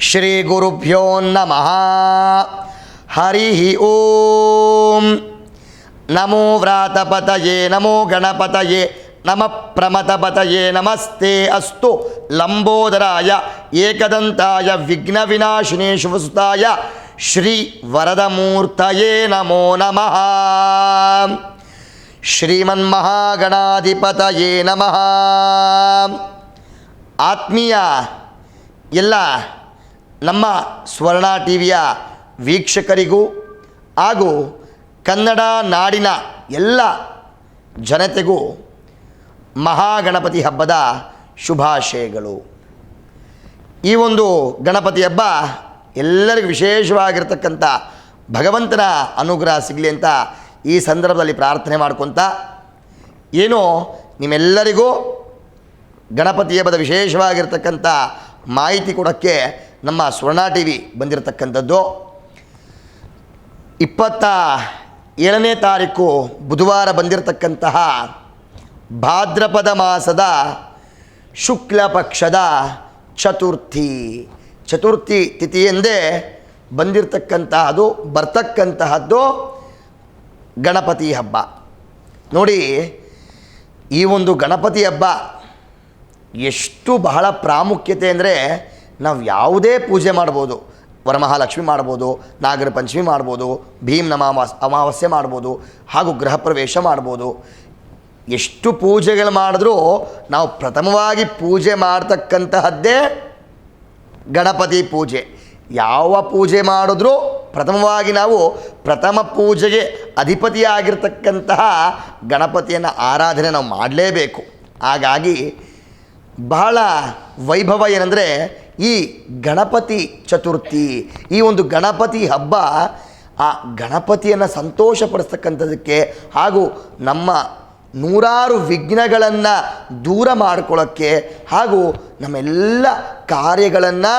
ಶ್ರೀ ಗುರುಭ್ಯೋ ನಮಃ ಹರಿ ಓಂ ನಮೋ ವ್ರಾತಪತಯೇ ನಮೋ ಗಣಪತಯೇ ನಮ ಪ್ರಮತಪತಯೇ ನಮಸ್ತೆ ಅಸ್ತು ಲಂಬೋದರಾಯ ಏಕದಂತಾಯ ವಿಘ್ನ ವಿನಾಶಿನೇ ಶ್ರೀ ವರದಮೂರ್ತಯೇ ನಮೋ ನಮಃ ಶ್ರೀಮನ್ಮಹಾಗಣಾಧಿಪತಯೇ ನಮಃ ಆತ್ಮೀಯ ಎಲ್ಲ ನಮ್ಮ ಸ್ವರ್ಣ ಟಿ ವಿಯ ವೀಕ್ಷಕರಿಗೂ ಹಾಗೂ ಕನ್ನಡ ನಾಡಿನ ಎಲ್ಲ ಜನತೆಗೂ ಮಹಾಗಣಪತಿ ಹಬ್ಬದ ಶುಭಾಶಯಗಳು. ಈ ಒಂದು ಗಣಪತಿ ಹಬ್ಬ ಎಲ್ಲರಿಗೂ ವಿಶೇಷವಾಗಿರ್ತಕ್ಕಂಥ ಭಗವಂತನ ಅನುಗ್ರಹ ಸಿಗಲಿ ಅಂತ ಈ ಸಂದರ್ಭದಲ್ಲಿ ಪ್ರಾರ್ಥನೆ ಮಾಡ್ಕೊತ ಏನೋ ನಿಮ್ಮೆಲ್ಲರಿಗೂ ಗಣಪತಿ ಹಬ್ಬದ ವಿಶೇಷವಾಗಿರ್ತಕ್ಕಂಥ ಮಾಹಿತಿ ಕೊಡೋಕ್ಕೆ ನಮ್ಮ ಸ್ವರ್ಣ ಟಿ ವಿ ಬಂದಿರತಕ್ಕಂಥದ್ದು. ಇಪ್ಪತ್ತ ಏಳನೇ ತಾರೀಕು ಬುಧವಾರ ಬಂದಿರತಕ್ಕಂತಹ ಭಾದ್ರಪದ ಮಾಸದ ಶುಕ್ಲ ಪಕ್ಷದ ಚತುರ್ಥಿ. ಚತುರ್ಥಿ ತಿಥಿಯೆಂದೇ ಎಂದೇ ಬಂದಿರತಕ್ಕಂತಹದ್ದು ಬರ್ತಕ್ಕಂತಹದ್ದು ಗಣಪತಿ ಹಬ್ಬ. ನೋಡಿ, ಈ ಒಂದು ಗಣಪತಿ ಹಬ್ಬ ಎಷ್ಟು ಬಹಳ ಪ್ರಾಮುಖ್ಯತೆ ಅಂದರೆ ನಾವು ಯಾವುದೇ ಪೂಜೆ ಮಾಡ್ಬೋದು, ವರಮಹಾಲಕ್ಷ್ಮಿ ಮಾಡ್ಬೋದು, ನಾಗರ ಪಂಚಮಿ ಮಾಡ್ಬೋದು ಭೀಮ್ನ ಅಮಾವಾಸ್ ಅಮಾವಾಸ್ಯೆ ಮಾಡ್ಬೋದು, ಹಾಗೂ ಗೃಹ ಪ್ರವೇಶ ಮಾಡ್ಬೋದು. ಎಷ್ಟು ಪೂಜೆಗಳು ಮಾಡಿದ್ರೂ ನಾವು ಪ್ರಥಮವಾಗಿ ಪೂಜೆ ಮಾಡ್ತಕ್ಕಂತಹದ್ದೇ ಗಣಪತಿ ಪೂಜೆ. ಯಾವ ಪೂಜೆ ಮಾಡಿದ್ರೂ ಪ್ರಥಮವಾಗಿ ನಾವು ಪ್ರಥಮ ಪೂಜೆಗೆ ಅಧಿಪತಿಯಾಗಿರ್ತಕ್ಕಂತಹ ಗಣಪತಿಯನ್ನು ಆರಾಧನೆ ನಾವು ಮಾಡಲೇಬೇಕು. ಹಾಗಾಗಿ ಬಹಳ ವೈಭವ ಏನಂದರೆ ಈ ಗಣಪತಿ ಚತುರ್ಥಿ, ಈ ಒಂದು ಗಣಪತಿ ಹಬ್ಬ ಆ ಗಣಪತಿಯನ್ನು ಸಂತೋಷಪಡಿಸ್ತಕ್ಕಂಥದ್ದಕ್ಕೆ ಹಾಗೂ ನಮ್ಮ ನೂರಾರು ವಿಘ್ನಗಳನ್ನು ದೂರ ಮಾಡ್ಕೊಳ್ಳೋಕ್ಕೆ ಹಾಗೂ ನಮ್ಮೆಲ್ಲ ಕಾರ್ಯಗಳನ್ನು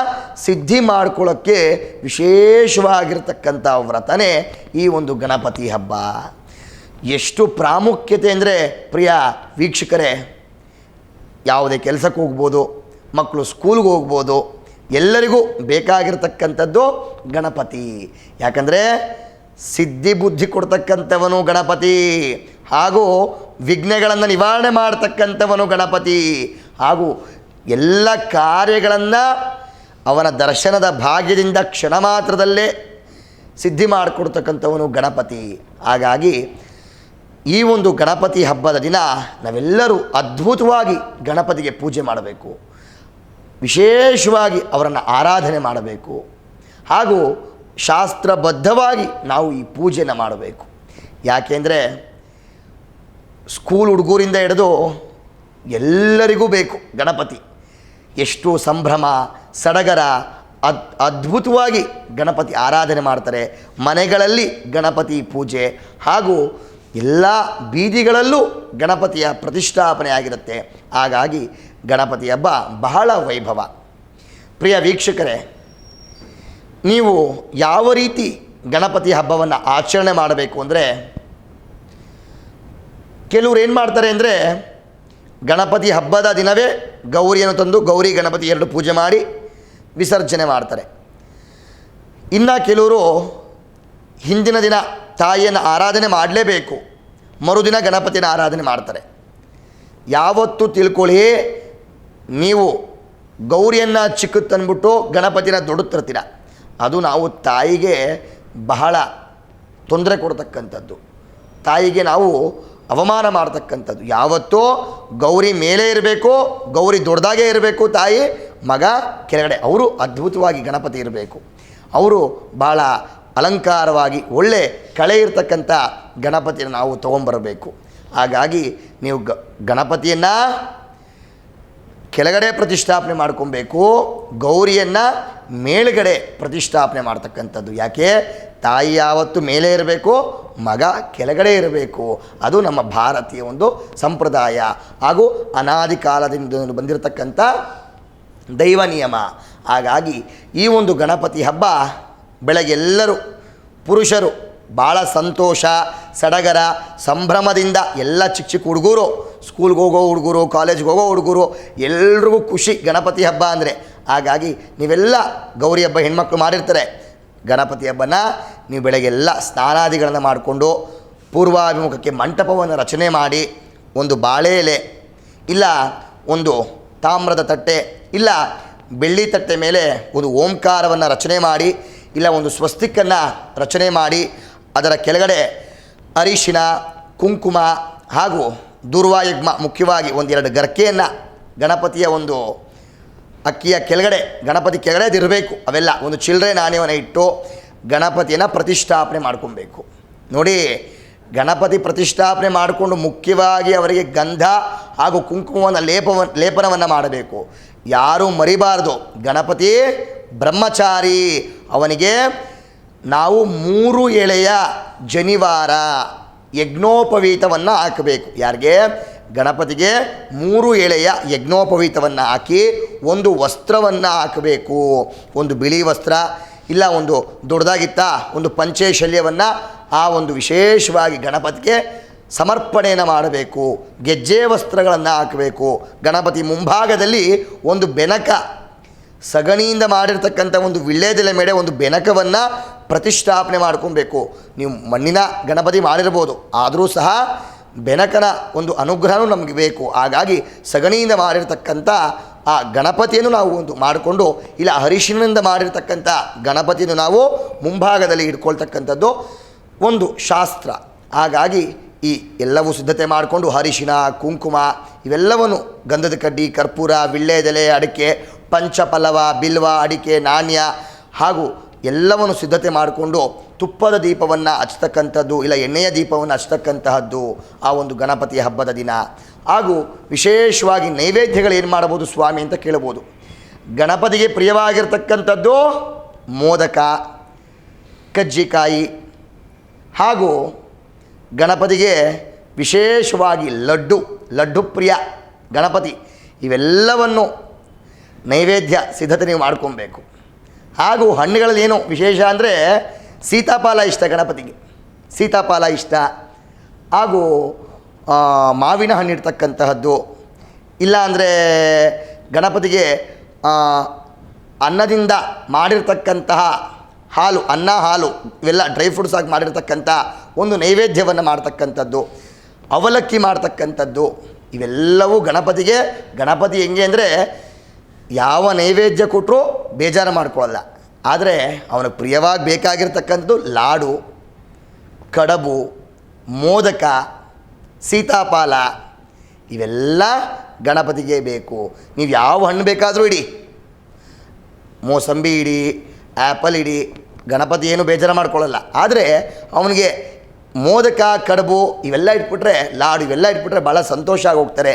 ಸಿದ್ಧಿ ಮಾಡ್ಕೊಳ್ಳೋಕ್ಕೆ ವಿಶೇಷವಾಗಿರ್ತಕ್ಕಂಥ ವ್ರತನೇ ಈ ಒಂದು ಗಣಪತಿ ಹಬ್ಬ. ಎಷ್ಟು ಪ್ರಾಮುಖ್ಯತೆ ಅಂದರೆ ಪ್ರಿಯ ವೀಕ್ಷಕರೇ, ಯಾವುದೇ ಕೆಲಸಕ್ಕೆ ಹೋಗ್ಬೋದು ಮಕ್ಕಳು ಸ್ಕೂಲ್ಗೆ ಹೋಗ್ಬೋದು, ಎಲ್ಲರಿಗೂ ಬೇಕಾಗಿರ್ತಕ್ಕಂಥದ್ದು ಗಣಪತಿ. ಯಾಕಂದರೆ ಸಿದ್ಧಿ ಬುದ್ಧಿ ಕೊಡ್ತಕ್ಕಂಥವನು ಗಣಪತಿ. ಹಾಗೂ ವಿಘ್ನಗಳನ್ನು ನಿವಾರಣೆ ಮಾಡ್ತಕ್ಕಂಥವನು ಗಣಪತಿ. ಹಾಗೂ ಎಲ್ಲ ಕಾರ್ಯಗಳನ್ನು ಅವನ ದರ್ಶನದ ಭಾಗ್ಯದಿಂದ ಕ್ಷಣ ಮಾತ್ರದಲ್ಲೇ ಸಿದ್ಧಿ ಮಾಡಿಕೊಡ್ತಕ್ಕಂಥವನು ಗಣಪತಿ. ಹಾಗಾಗಿ ಈ ಒಂದು ಗಣಪತಿ ಹಬ್ಬದ ದಿನ ನಾವೆಲ್ಲರೂ ಅದ್ಭುತವಾಗಿ ಗಣಪತಿಗೆ ಪೂಜೆ ಮಾಡಬೇಕು. ವಿಶೇಷವಾಗಿ ಅವರನ್ನು ಆರಾಧನೆ ಮಾಡಬೇಕು. ಹಾಗೂ ಶಾಸ್ತ್ರಬದ್ಧವಾಗಿ ನಾವು ಈ ಪೂಜೆನ ಮಾಡಬೇಕು. ಯಾಕೆಂದರೆ ಸ್ಕೂಲ್ ಹುಡುಗರಿಂದ ಹಿಡಿದು ಎಲ್ಲರಿಗೂ ಬೇಕು ಗಣಪತಿ. ಎಷ್ಟು ಸಂಭ್ರಮ, ಸಡಗರ, ಅದ್, ಅದ್ಭುತವಾಗಿ ಗಣಪತಿ ಆರಾಧನೆ ಮಾಡ್ತಾರೆ. ಮನೆಗಳಲ್ಲಿ ಗಣಪತಿ ಪೂಜೆ ಹಾಗೂ ಎಲ್ಲ ಬೀದಿಗಳಲ್ಲೂ ಗಣಪತಿಯ ಪ್ರತಿಷ್ಠಾಪನೆ ಆಗಿರುತ್ತೆ. ಹಾಗಾಗಿ ಗಣಪತಿ ಹಬ್ಬ ಬಹಳ ವೈಭವ. ಪ್ರಿಯ ವೀಕ್ಷಕರೇ, ನೀವು ಯಾವ ರೀತಿ ಗಣಪತಿ ಹಬ್ಬವನ್ನು ಆಚರಣೆ ಮಾಡಬೇಕು ಅಂದರೆ, ಕೆಲವ್ರು ಏನು ಮಾಡ್ತಾರೆ ಅಂದರೆ, ಗಣಪತಿ ಹಬ್ಬದ ದಿನವೇ ಗೌರಿಯನ್ನು ತಂದು ಗೌರಿ ಗಣಪತಿ ಎರಡು ಪೂಜೆ ಮಾಡಿ ವಿಸರ್ಜನೆ ಮಾಡ್ತಾರೆ. ಇನ್ನು ಕೆಲವರು ಹಿಂದಿನ ದಿನ ತಾಯಿಯನ್ನು ಆರಾಧನೆ ಮಾಡಲೇಬೇಕು, ಮರುದಿನ ಗಣಪತಿನ ಆರಾಧನೆ ಮಾಡ್ತಾರೆ. ಯಾವತ್ತು ತಿಳ್ಕೊಳ್ಳಿ ನೀವು ಗೌರಿಯನ್ನು ಚಿಕ್ಕದು ತಂದ್ಬಿಟ್ಟು ಗಣಪತಿನ ದೊಡ್ಡತಿರ್ತೀರ ಅದು ನಾವು ತಾಯಿಗೆ ಬಹಳ ತೊಂದರೆ ಕೊಡ್ತಕ್ಕಂಥದ್ದು. ತಾಯಿಗೆ ನಾವು ಅವಮಾನ ಮಾಡ್ತಕ್ಕಂಥದ್ದು. ಯಾವತ್ತೋ ಗೌರಿ ಮೇಲೆ ಇರಬೇಕು, ಗೌರಿ ದೊಡ್ಡದಾಗೇ ಇರಬೇಕು ತಾಯಿ, ಮಗ ಕೆಳಗಡೆ. ಅವರು ಅದ್ಭುತವಾಗಿ ಗಣಪತಿ ಇರಬೇಕು. ಅವರು ಭಾಳ ಅಲಂಕಾರವಾಗಿ ಒಳ್ಳೆ ಕಳೆ ಇರತಕ್ಕಂಥ ಗಣಪತಿಯನ್ನು ನಾವು ತೊಗೊಂಬರಬೇಕು ಹಾಗಾಗಿ ನೀವು ಗ, ಗಣಪತಿಯನ್ನು ಕೆಳಗಡೆ ಪ್ರತಿಷ್ಠಾಪನೆ ಮಾಡ್ಕೊಬೇಕು, ಗೌರಿಯನ್ನು ಮೇಲುಗಡೆ ಪ್ರತಿಷ್ಠಾಪನೆ ಮಾಡ್ತಕ್ಕಂಥದ್ದು. ಯಾಕೆ? ತಾಯಿ ಯಾವತ್ತು ಮೇಲೆ ಇರಬೇಕು, ಮಗ ಕೆಳಗಡೆ ಇರಬೇಕು. ಅದು ನಮ್ಮ ಭಾರತೀಯ ಒಂದು ಸಂಪ್ರದಾಯ. ಹಾಗೂ ಅನಾದಿ ಕಾಲದಿಂದ ಬಂದಿರತಕ್ಕಂಥ ದೈವ ನಿಯಮ. ಹಾಗಾಗಿ ಈ ಒಂದು ಗಣಪತಿ ಹಬ್ಬ ಬೆಳಗ್ಗೆ ಎಲ್ಲರೂ ಪುರುಷರು ಭಾಳ ಸಂತೋಷ, ಸಡಗರ, ಸಂಭ್ರಮದಿಂದ ಎಲ್ಲ ಚಿಕ್ಕ ಚಿಕ್ಕ ಹುಡುಗರು ಸ್ಕೂಲ್ಗೆ ಹೋಗೋ ಹುಡುಗರು ಕಾಲೇಜ್ಗೆ ಹೋಗೋ ಹುಡುಗರು ಎಲ್ರಿಗೂ ಖುಷಿ ಗಣಪತಿ ಹಬ್ಬ ಅಂದರೆ. ಹಾಗಾಗಿ ನೀವೆಲ್ಲ ಗೌರಿ ಹಬ್ಬ ಹೆಣ್ಮಕ್ಳು ಮಾಡಿರ್ತಾರೆ. ಗಣಪತಿ ಹಬ್ಬನ ನೀವು ಬೆಳಗ್ಗೆಲ್ಲ ಸ್ನಾನಾದಿಗಳನ್ನು ಮಾಡಿಕೊಂಡು ಪೂರ್ವಾಭಿಮುಖಕ್ಕೆ ಮಂಟಪವನ್ನು ರಚನೆ ಮಾಡಿ ಒಂದು ಬಾಳೆ ಎಲೆ, ಇಲ್ಲ ಒಂದು ತಾಮ್ರದ ತಟ್ಟೆ, ಇಲ್ಲ ಬೆಳ್ಳಿ ತಟ್ಟೆ ಮೇಲೆ ಒಂದು ಓಂಕಾರವನ್ನು ರಚನೆ ಮಾಡಿ, ಇಲ್ಲ ಒಂದು ಸ್ವಸ್ತಿಕ್ಕನ್ನು ರಚನೆ ಮಾಡಿ ಅದರ ಕೆಳಗಡೆ ಅರಿಶಿನ, ಕುಂಕುಮ ಹಾಗೂ ದುರ್ವಾಯುಗ್ಮ ಮುಖ್ಯವಾಗಿ ಒಂದೆರಡು ಗರ್ಕೆಯನ್ನು ಗಣಪತಿಯ ಒಂದು ಅಕ್ಕಿಯ ಕೆಳಗಡೆ, ಗಣಪತಿ ಕೆಳಗಡೆ ಇರಬೇಕು. ಅವೆಲ್ಲ ಒಂದು ಚಿಲ್ಲರೆ ನಾಣ್ಯವನ್ನು ಇಟ್ಟು ಗಣಪತಿಯನ್ನು ಪ್ರತಿಷ್ಠಾಪನೆ ಮಾಡ್ಕೊಬೇಕು. ನೋಡಿ, ಗಣಪತಿ ಪ್ರತಿಷ್ಠಾಪನೆ ಮಾಡಿಕೊಂಡು ಮುಖ್ಯವಾಗಿ ಅವರಿಗೆ ಗಂಧ ಹಾಗೂ ಕುಂಕುಮವನ್ನು ಲೇಪವನ್ನು ಲೇಪನವನ್ನು ಮಾಡಬೇಕು. ಯಾರೂ ಮರಿಬಾರದು. ಗಣಪತಿ ಬ್ರಹ್ಮಚಾರಿ. ಅವನಿಗೆ ನಾವು ಮೂರು ಎಳೆಯ ಜನಿವಾರ ಯಜ್ಞೋಪವೀತವನ್ನು ಹಾಕಬೇಕು. ಯಾರಿಗೆ? ಗಣಪತಿಗೆ ಮೂರು ಎಳೆಯ ಯಜ್ಞೋಪವೀತವನ್ನು ಹಾಕಿ ಒಂದು ವಸ್ತ್ರವನ್ನು ಹಾಕಬೇಕು. ಒಂದು ಬಿಳಿ ವಸ್ತ್ರ, ಇಲ್ಲ ಒಂದು ದೊಡ್ಡದಾಗಿತ್ತ ಒಂದು ಪಂಚೆ ಶಲ್ಯವನ್ನು ಆ ಒಂದು ವಿಶೇಷವಾಗಿ ಗಣಪತಿಗೆ ಸಮರ್ಪಣೆಯನ್ನು ಮಾಡಬೇಕು. ಗೆಜ್ಜೆ ವಸ್ತ್ರಗಳನ್ನು ಹಾಕಬೇಕು. ಗಣಪತಿ ಮುಂಭಾಗದಲ್ಲಿ ಒಂದು ಬೆನಕ, ಸಗಣಿಯಿಂದ ಮಾಡಿರ್ತಕ್ಕಂಥ ಒಂದು ವಿಳ್ಳೆದೆಲೆ ಮೇಲೆ ಒಂದು ಬೆನಕವನ್ನು ಪ್ರತಿಷ್ಠಾಪನೆ ಮಾಡ್ಕೊಬೇಕು. ನೀವು ಮಣ್ಣಿನ ಗಣಪತಿ ಮಾಡಿರ್ಬೋದು. ಆದರೂ ಸಹ ಬೆನಕನ ಒಂದು ಅನುಗ್ರಹನೂ ನಮಗೆ ಬೇಕು. ಹಾಗಾಗಿ ಸಗಣಿಯಿಂದ ಮಾಡಿರ್ತಕ್ಕಂಥ ಆ ಗಣಪತಿಯನ್ನು ನಾವು ಒಂದು ಮಾಡಿಕೊಂಡು, ಇಲ್ಲ ಹರಿಶಿನಿಂದ ಮಾಡಿರ್ತಕ್ಕಂಥ ಗಣಪತಿಯನ್ನು ನಾವು ಮುಂಭಾಗದಲ್ಲಿ ಇಟ್ಕೊಳ್ತಕ್ಕಂಥದ್ದು ಒಂದು ಶಾಸ್ತ್ರ. ಹಾಗಾಗಿ ಈ ಎಲ್ಲವೂ ಸಿದ್ಧತೆ ಮಾಡಿಕೊಂಡು ಹರಿಶಿನ ಕುಂಕುಮ ಇವೆಲ್ಲವನ್ನು ಗಂಧದ ಕಡ್ಡಿ, ಕರ್ಪೂರ ವಿಳ್ಳೆದೆಲೆ ಅಡಿಕೆ, ಪಂಚಪಲ್ಲವ, ಬಿಲ್ವ, ಅಡಿಕೆ, ನಾಣ್ಯ ಹಾಗೂ ಎಲ್ಲವನ್ನು ಸಿದ್ಧತೆ ಮಾಡಿಕೊಂಡು ತುಪ್ಪದ ದೀಪವನ್ನು ಹಚ್ತಕ್ಕಂಥದ್ದು ಇಲ್ಲ ಎಣ್ಣೆಯ ದೀಪವನ್ನು ಹಚ್ತಕ್ಕಂತಹದ್ದು ಆ ಒಂದು ಗಣಪತಿಯ ಹಬ್ಬದ ದಿನ. ಹಾಗೂ ವಿಶೇಷವಾಗಿ ನೈವೇದ್ಯಗಳು ಏನು ಮಾಡಬಹುದು ಸ್ವಾಮಿ ಅಂತ ಕೇಳಬಹುದು. ಗಣಪತಿಗೆ ಪ್ರಿಯವಾಗಿರ್ತಕ್ಕಂಥದ್ದು ಮೋದಕ, ಕಜ್ಜಿಕಾಯಿ ಹಾಗೂ ಗಣಪತಿಗೆ ವಿಶೇಷವಾಗಿ ಲಡ್ಡು ಲಡ್ಡು ಪ್ರಿಯ ಗಣಪತಿ. ಇವೆಲ್ಲವನ್ನು ನೈವೇದ್ಯ ಸಿದ್ಧತೆ ನೀವು ಮಾಡ್ಕೊಬೇಕು. ಹಾಗೂ ಹಣ್ಣುಗಳಲ್ಲಿ ಏನು ವಿಶೇಷ ಅಂದರೆ ಸೀತಾಫಲ ಇಷ್ಟ ಗಣಪತಿಗೆ. ಸೀತಾಪಾಲ ಇಷ್ಟ. ಹಾಗೂ ಮಾವಿನ ಹಣ್ಣು ಇಡ್ತಕ್ಕಂತಹದ್ದು ಇಲ್ಲ ಅಂದರೆ ಗಣಪತಿಗೆ ಅನ್ನದಿಂದ ಮಾಡಿರ್ತಕ್ಕಂತಹ ಹಾಲು, ಅನ್ನ ಹಾಲು, ಇವೆಲ್ಲ ಡ್ರೈ ಫ್ರೂಟ್ಸ್ ಆಗಿ ಮಾಡಿರ್ತಕ್ಕಂಥ ಒಂದು ನೈವೇದ್ಯವನ್ನು ಮಾಡ್ತಕ್ಕಂಥದ್ದು. ಅವಲಕ್ಕಿ ಮಾಡ್ತಕ್ಕಂಥದ್ದು. ಇವೆಲ್ಲವೂ ಗಣಪತಿಗೆ. ಗಣಪತಿ ಹೆಂಗೆ ಅಂದರೆ ಯಾವ ನೈವೇದ್ಯ ಕೊಟ್ಟರೂ ಬೇಜಾರು ಮಾಡ್ಕೊಳ್ಳಲ್ಲ. ಆದರೆ ಅವನಿಗೆ ಪ್ರಿಯವಾಗಿ ಬೇಕಾಗಿರ್ತಕ್ಕಂಥದ್ದು ಲಾಡು, ಕಡಬು, ಮೋದಕ ಸೀತಾಫಲ ಇವೆಲ್ಲ ಗಣಪತಿಗೆ ಬೇಕು. ನೀವು ಯಾವ ಹಣ್ಣು ಬೇಕಾದರೂ ಇಡಿ. ಮೋಸಂಬಿ ಇಡಿ ಆ್ಯಪಲ್ ಇಡಿ, ಗಣಪತಿ ಏನು ಬೇಜಾರು ಮಾಡ್ಕೊಳ್ಳಲ್ಲ. ಆದರೆ ಅವನಿಗೆ ಮೋದಕ, ಕಡುಬು ಇವೆಲ್ಲ ಇಟ್ಬಿಟ್ರೆ, ಲಾಡು ಇವೆಲ್ಲ ಇಟ್ಬಿಟ್ರೆ ಭಾಳ ಸಂತೋಷ ಆಗಿ ಹೋಗ್ತಾರೆ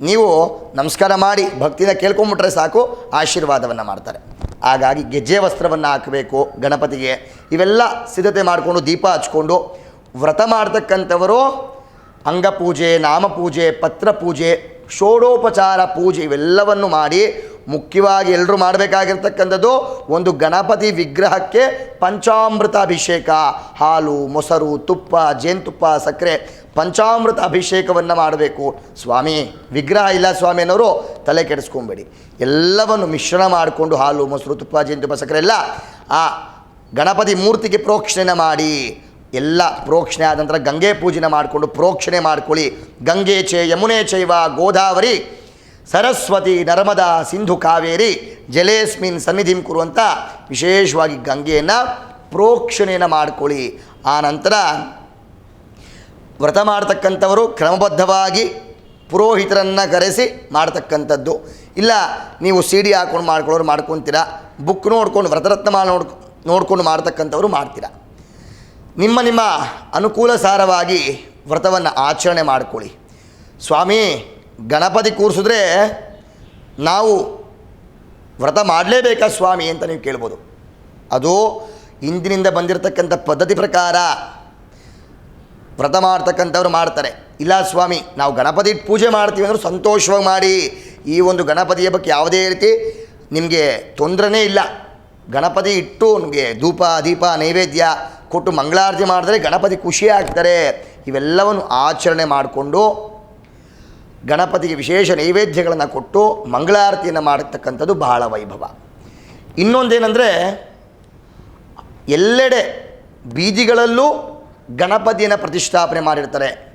ನೀವು ನಮಸ್ಕಾರ ಮಾಡಿ ಭಕ್ತಿನ ಕೇಳ್ಕೊಂಬಿಟ್ರೆ ಸಾಕು, ಆಶೀರ್ವಾದವನ್ನು ಮಾಡ್ತಾರೆ. ಹಾಗಾಗಿ ಗೆಜ್ಜೆ ವಸ್ತ್ರವನ್ನು ಹಾಕಬೇಕು ಗಣಪತಿಗೆ. ಇವೆಲ್ಲ ಸಿದ್ಧತೆ ಮಾಡಿಕೊಂಡು ದೀಪ ಹಚ್ಕೊಂಡು ವ್ರತ ಮಾಡ್ತಕ್ಕಂಥವರು ಅಂಗಪೂಜೆ, ನಾಮಪೂಜೆ ಪತ್ರ ಪೂಜೆ ಷೋಡೋಪಚಾರ ಪೂಜೆ ಇವೆಲ್ಲವನ್ನು ಮಾಡಿ ಮುಖ್ಯವಾಗಿ ಎಲ್ಲರೂ ಮಾಡಬೇಕಾಗಿರ್ತಕ್ಕಂಥದ್ದು ಒಂದು ಗಣಪತಿ ವಿಗ್ರಹಕ್ಕೆ ಪಂಚಾಮೃತ ಅಭಿಷೇಕ. ಹಾಲು, ಮೊಸರು, ತುಪ್ಪ, ಜೇನುತುಪ್ಪ, ಸಕ್ಕರೆ ಪಂಚಾಮೃತ ಅಭಿಷೇಕವನ್ನು ಮಾಡಬೇಕು. ಸ್ವಾಮಿ, ವಿಗ್ರಹ ಇಲ್ಲ ಸ್ವಾಮಿ ಅನ್ನೋರು ತಲೆ ಕೆಡಿಸ್ಕೊಂಬೇಡಿ. ಎಲ್ಲವನ್ನು ಮಿಶ್ರಣ ಮಾಡಿಕೊಂಡು ಹಾಲು, ಮೊಸರು, ತುಪ್ಪ, ಜೇನುತುಪ್ಪ, ಸಕ್ಕರೆ ಎಲ್ಲ ಆ ಗಣಪತಿ ಮೂರ್ತಿಗೆ ಪ್ರೋಕ್ಷಣೆ ಮಾಡಿ. ಎಲ್ಲ ಪ್ರೋಕ್ಷಣೆ ಆದ ನಂತರ ಗಂಗೆ ಪೂಜೆನ ಮಾಡಿಕೊಂಡು ಪ್ರೋಕ್ಷಣೆ ಮಾಡ್ಕೊಳ್ಳಿ. ಗಂಗೆ ಚೇ ಯಮುನೆ ಚೈವ ಗೋದಾವರಿ, ಸರಸ್ವತಿ ನರ್ಮದಾ ಸಿಂಧು ಕಾವೇರಿ, ಜಲೇಸ್ಮಿನ್ ಸನ್ನಿಧಿಂ ಕುರುವಂಥ ವಿಶೇಷವಾಗಿ ಗಂಗೆಯನ್ನು ಪ್ರೋಕ್ಷಣೆಯನ್ನು ಮಾಡ್ಕೊಳ್ಳಿ. ಆ ನಂತರ ವ್ರತ ಮಾಡ್ತಕ್ಕಂಥವರು ಕ್ರಮಬದ್ಧವಾಗಿ ಪುರೋಹಿತರನ್ನು ಕರೆಸಿ ಮಾಡ್ತಕ್ಕಂಥದ್ದು. ಇಲ್ಲ, ನೀವು ಸಿ ಡಿ ಹಾಕ್ಕೊಂಡು ಮಾಡ್ಕೊಳ್ಳೋರು ಮಾಡ್ಕೊತೀರಾ, ಬುಕ್ ನೋಡ್ಕೊಂಡು ವ್ರತರತ್ನ ಮಾಡಿ ನೋಡ್ ನೋಡ್ಕೊಂಡು ಮಾಡ್ತಕ್ಕಂಥವ್ರು ಮಾಡ್ತೀರಾ. ನಿಮ್ಮ ನಿಮ್ಮ ಅನುಕೂಲ ಸಾರವಾಗಿ ವ್ರತವನ್ನು ಆಚರಣೆ ಮಾಡಿಕೊಳ್ಳಿ. ಸ್ವಾಮಿ, ಗಣಪತಿ ಕೂರಿಸಿದ್ರೆ ನಾವು ವ್ರತ ಮಾಡಲೇಬೇಕಾ ಸ್ವಾಮಿ ಅಂತ ನೀವು ಕೇಳ್ಬೋದು. ಅದು ಇಂದಿನಿಂದ ಬಂದಿರತಕ್ಕಂಥ ಪದ್ಧತಿ ಪ್ರಕಾರ ವ್ರತ ಮಾಡ್ತಕ್ಕಂಥವ್ರು ಮಾಡ್ತಾರೆ. ಇಲ್ಲ ಸ್ವಾಮಿ, ನಾವು ಗಣಪತಿ ಪೂಜೆ ಮಾಡ್ತೀವಿ ಅಂದರೆ ಸಂತೋಷವಾಗಿ ಮಾಡಿ. ಈ ಒಂದು ಗಣಪತಿಯ ಬಗ್ಗೆ ಯಾವುದೇ ರೀತಿ ನಿಮಗೆ ತೊಂದರೆನೇ ಇಲ್ಲ. ಗಣಪತಿ ಇಟ್ಟು ನಿಮಗೆ ಧೂಪ, ದೀಪ, ನೈವೇದ್ಯ ಕೊಟ್ಟು ಮಂಗಳಾರತಿ ಮಾಡಿದ್ರೆ ಗಣಪತಿ ಖುಷಿ ಆಗ್ತಾರೆ. ಇವೆಲ್ಲವನ್ನು ಆಚರಣೆ ಮಾಡಿಕೊಂಡು ಗಣಪತಿಗೆ ವಿಶೇಷ ನೈವೇದ್ಯಗಳನ್ನು ಕೊಟ್ಟು ಮಂಗಳಾರತಿಯನ್ನು ಮಾಡತಕ್ಕಂಥದ್ದು ಬಹಳ ವೈಭವ. ಇನ್ನೊಂದೇನೆಂದರೆ ಎಲ್ಲೆಡೆ ಬೀದಿಗಳಲ್ಲೂ ಗಣಪತಿಯನ್ನು ಪ್ರತಿಷ್ಠಾಪನೆ ಮಾಡಿರ್ತಾರೆ.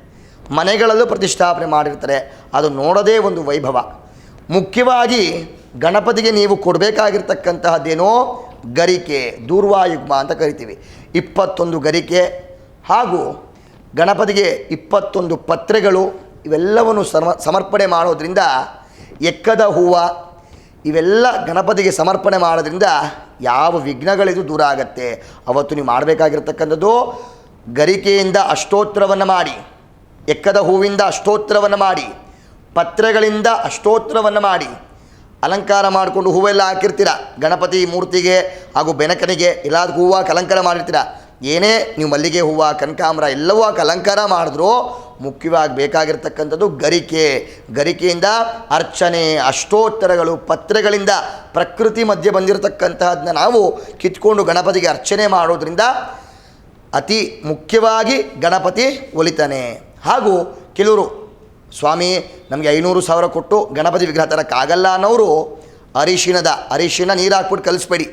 ಮನೆಗಳಲ್ಲೂ ಪ್ರತಿಷ್ಠಾಪನೆ ಮಾಡಿರ್ತಾರೆ. ಅದು ನೋಡೋದೇ ಒಂದು ವೈಭವ. ಮುಖ್ಯವಾಗಿ ಗಣಪತಿಗೆ ನೀವು ಕೊಡಬೇಕಾಗಿರ್ತಕ್ಕಂತಹದ್ದೇನೋ ಗರಿಕೆ, ದೂರ್ವಾಯುಗ್ಮ ಅಂತ ಕರಿತೀವಿ. ಇಪ್ಪತ್ತೊಂದು ಗರಿಕೆ ಹಾಗೂ ಗಣಪತಿಗೆ ಇಪ್ಪತ್ತೊಂದು ಪತ್ರೆಗಳು ಇವೆಲ್ಲವನ್ನು ಸಮ ಸಮರ್ಪಣೆ ಮಾಡೋದ್ರಿಂದ ಎಕ್ಕದ ಹೂವು, ಇವೆಲ್ಲ ಗಣಪತಿಗೆ ಸಮರ್ಪಣೆ ಮಾಡೋದ್ರಿಂದ ಯಾವ ವಿಘ್ನಗಳಿದು ದೂರ ಆಗತ್ತೆ. ಅವತ್ತು ನೀವು ಮಾಡಬೇಕಾಗಿರ್ತಕ್ಕಂಥದ್ದು ಗರಿಕೆಯಿಂದ ಅಷ್ಟೋತ್ತರವನ್ನು ಮಾಡಿ, ಎಕ್ಕದ ಹೂವಿಂದ ಅಷ್ಟೋತ್ತರವನ್ನು ಮಾಡಿ, ಪತ್ರೆಗಳಿಂದ ಅಷ್ಟೋತ್ತರವನ್ನು ಮಾಡಿ ಅಲಂಕಾರ ಮಾಡಿಕೊಂಡು ಹೂವೆಲ್ಲ ಹಾಕಿರ್ತೀರ. ಗಣಪತಿ ಮೂರ್ತಿಗೆ ಹಾಗೂ ಬೆನಕನಿಗೆ ಎಲ್ಲದಕ್ಕೂ ಹೂವು ಅಲಂಕಾರ ಮಾಡಿರ್ತೀರ. ಏನೇ ನೀವು ಮಲ್ಲಿಗೆ ಹೂವು, ಕನಕಾಂಬರ ಎಲ್ಲವೂ ಹಾಕಿ ಅಲಂಕಾರ ಮಾಡಿದ್ರೂ ಮುಖ್ಯವಾಗಿ ಬೇಕಾಗಿರ್ತಕ್ಕಂಥದ್ದು ಗರಿಕೆ. ಗರಿಕೆಯಿಂದ ಅರ್ಚನೆ, ಅಷ್ಟೋತ್ತರಗಳು, ಪತ್ರೆಗಳಿಂದ ಪ್ರಕೃತಿ ಮಧ್ಯೆ ಬಂದಿರತಕ್ಕಂತಹದನ್ನ ನಾವು ಕಿತ್ಕೊಂಡು ಗಣಪತಿಗೆ ಅರ್ಚನೆ ಮಾಡೋದ್ರಿಂದ ಅತಿ ಮುಖ್ಯವಾಗಿ ಗಣಪತಿ ಒಲಿತಾನೆ. ಹಾಗೂ ಕೆಲವರು ಸ್ವಾಮಿ, ನಮಗೆ ಐನೂರು ಸಾವಿರ ಕೊಟ್ಟು ಗಣಪತಿ ವಿಗ್ರಹ ತರೋಕ್ಕಾಗಲ್ಲ ಅನ್ನೋರು ಅರಿಶಿಣದ, ಅರಿಶಿಣ ನೀರು ಹಾಕ್ಬಿಟ್ಟು ಕಲಿಸ್ಬೇಡಿ.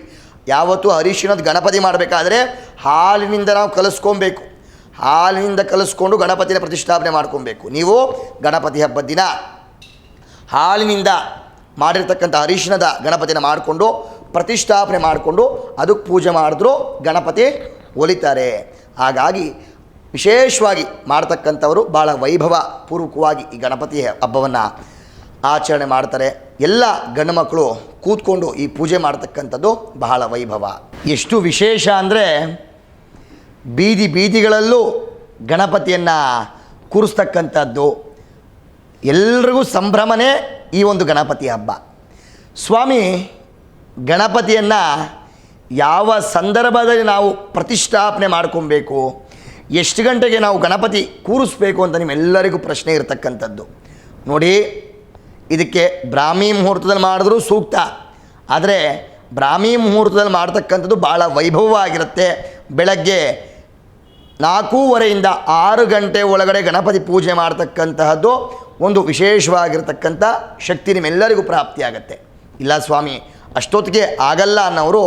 ಯಾವತ್ತೂ ಅರಿಶಿಣದ ಗಣಪತಿ ಮಾಡಬೇಕಾದ್ರೆ ಹಾಲಿನಿಂದ ನಾವು ಕಲಿಸ್ಕೊಬೇಕು. ಹಾಲಿನಿಂದ ಕಲಿಸ್ಕೊಂಡು ಗಣಪತಿನ ಪ್ರತಿಷ್ಠಾಪನೆ ಮಾಡ್ಕೊಬೇಕು. ನೀವು ಗಣಪತಿ ಹಬ್ಬದ ದಿನ ಹಾಲಿನಿಂದ ಮಾಡಿರ್ತಕ್ಕಂಥ ಅರಿಶಿಣದ ಗಣಪತಿನ ಮಾಡಿಕೊಂಡು ಪ್ರತಿಷ್ಠಾಪನೆ ಮಾಡಿಕೊಂಡು ಅದಕ್ಕೆ ಪೂಜೆ ಮಾಡಿದ್ರು ಗಣಪತಿ ಒಲಿತಾರೆ. ಹಾಗಾಗಿ ವಿಶೇಷವಾಗಿ ಮಾಡ್ತಕ್ಕಂಥವರು ಭಾಳ ವೈಭವ ಪೂರ್ವಕವಾಗಿ ಈ ಗಣಪತಿ ಹಬ್ಬವನ್ನು ಆಚರಣೆ ಮಾಡ್ತಾರೆ. ಎಲ್ಲ ಗಂಡು ಮಕ್ಕಳು ಕೂತ್ಕೊಂಡು ಈ ಪೂಜೆ ಮಾಡ್ತಕ್ಕಂಥದ್ದು ಬಹಳ ವೈಭವ. ಎಷ್ಟು ವಿಶೇಷ ಅಂದರೆ ಬೀದಿ ಬೀದಿಗಳಲ್ಲೂ ಗಣಪತಿಯನ್ನು ಕೂರಿಸ್ತಕ್ಕಂಥದ್ದು. ಎಲ್ರಿಗೂ ಸಂಭ್ರಮನೇ ಈ ಒಂದು ಗಣಪತಿ ಹಬ್ಬ. ಸ್ವಾಮಿ, ಗಣಪತಿಯನ್ನು ಯಾವ ಸಂದರ್ಭದಲ್ಲಿ ನಾವು ಪ್ರತಿಷ್ಠಾಪನೆ ಮಾಡ್ಕೊಬೇಕು ಎಷ್ಟು ಗಂಟೆಗೆ ನಾವು ಗಣಪತಿ ಕೂರಿಸ್ಬೇಕು ಅಂತ ನಿಮ್ಮೆಲ್ಲರಿಗೂ ಪ್ರಶ್ನೆ ಇರತಕ್ಕಂಥದ್ದು. ನೋಡಿ, ಇದಕ್ಕೆ ಬ್ರಾಹ್ಮಿ ಮುಹೂರ್ತದಲ್ಲಿ ಮಾಡಿದ್ರೂ ಸೂಕ್ತ. ಆದರೆ ಬ್ರಾಹ್ಮಿ ಮುಹೂರ್ತದಲ್ಲಿ ಮಾಡ್ತಕ್ಕಂಥದ್ದು ಭಾಳ ವೈಭವವಾಗಿರುತ್ತೆ. ಬೆಳಗ್ಗೆ ನಾಲ್ಕೂವರೆಯಿಂದ ಆರು ಗಂಟೆ ಒಳಗಡೆ ಗಣಪತಿ ಪೂಜೆ ಮಾಡ್ತಕ್ಕಂತಹದ್ದು ಒಂದು ವಿಶೇಷವಾಗಿರ್ತಕ್ಕಂಥ ಶಕ್ತಿ ನಿಮ್ಮೆಲ್ಲರಿಗೂ ಪ್ರಾಪ್ತಿಯಾಗತ್ತೆ. ಇಲ್ಲ ಸ್ವಾಮಿ, ಅಷ್ಟೊತ್ತಿಗೆ ಆಗಲ್ಲ ಅನ್ನೋರು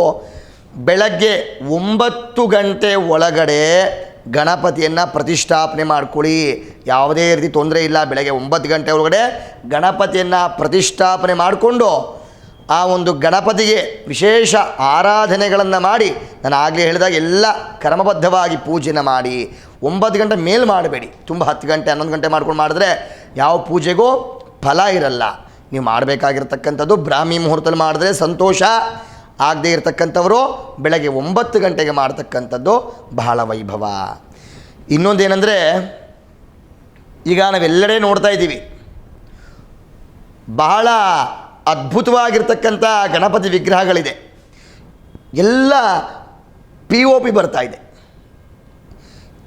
ಬೆಳಗ್ಗೆ ಒಂಬತ್ತು ಗಂಟೆ ಒಳಗಡೆ ಗಣಪತಿಯನ್ನು ಪ್ರತಿಷ್ಠಾಪನೆ ಮಾಡ್ಕೊಳ್ಳಿ. ಯಾವುದೇ ರೀತಿ ತೊಂದರೆ ಇಲ್ಲ. ಬೆಳಗ್ಗೆ ಒಂಬತ್ತು ಗಂಟೆ ಒಳಗಡೆ ಗಣಪತಿಯನ್ನು ಪ್ರತಿಷ್ಠಾಪನೆ ಮಾಡಿಕೊಂಡು ಆ ಒಂದು ಗಣಪತಿಗೆ ವಿಶೇಷ ಆರಾಧನೆಗಳನ್ನು ಮಾಡಿ, ನಾನು ಆಗಲೇ ಹೇಳಿದಾಗ ಎಲ್ಲ ಕ್ರಮಬದ್ಧವಾಗಿ ಪೂಜೆನ ಮಾಡಿ. ಒಂಬತ್ತು ಗಂಟೆ ಮೇಲೆ ಮಾಡಬೇಡಿ. ತುಂಬ ಹತ್ತು ಗಂಟೆ, ಹನ್ನೊಂದು ಗಂಟೆ ಮಾಡ್ಕೊಂಡು ಮಾಡಿದ್ರೆ ಯಾವ ಪೂಜೆಗೂ ಫಲ ಇರಲ್ಲ. ನೀವು ಮಾಡಬೇಕಾಗಿರ್ತಕ್ಕಂಥದ್ದು ಬ್ರಾಹ್ಮಿ ಮುಹೂರ್ತದಲ್ಲಿ ಮಾಡಿದ್ರೆ ಸಂತೋಷ. ಆಗದೇ ಇರತಕ್ಕಂಥವರು ಬೆಳಗ್ಗೆ ಒಂಬತ್ತು ಗಂಟೆಗೆ ಮಾಡ್ತಕ್ಕಂಥದ್ದು ಬಹಳ ವೈಭವ. ಇನ್ನೊಂದೇನೆಂದರೆ, ಈಗ ನಾವೆಲ್ಲೆಡೆ ನೋಡ್ತಾ ಇದ್ದೀವಿ. ಬಹಳ ಅದ್ಭುತವಾಗಿರ್ತಕ್ಕಂಥ ಗಣಪತಿ ವಿಗ್ರಹಗಳಿದೆ. ಎಲ್ಲ ಪಿ ಒ ಪಿ ಬರ್ತಾ ಇದೆ.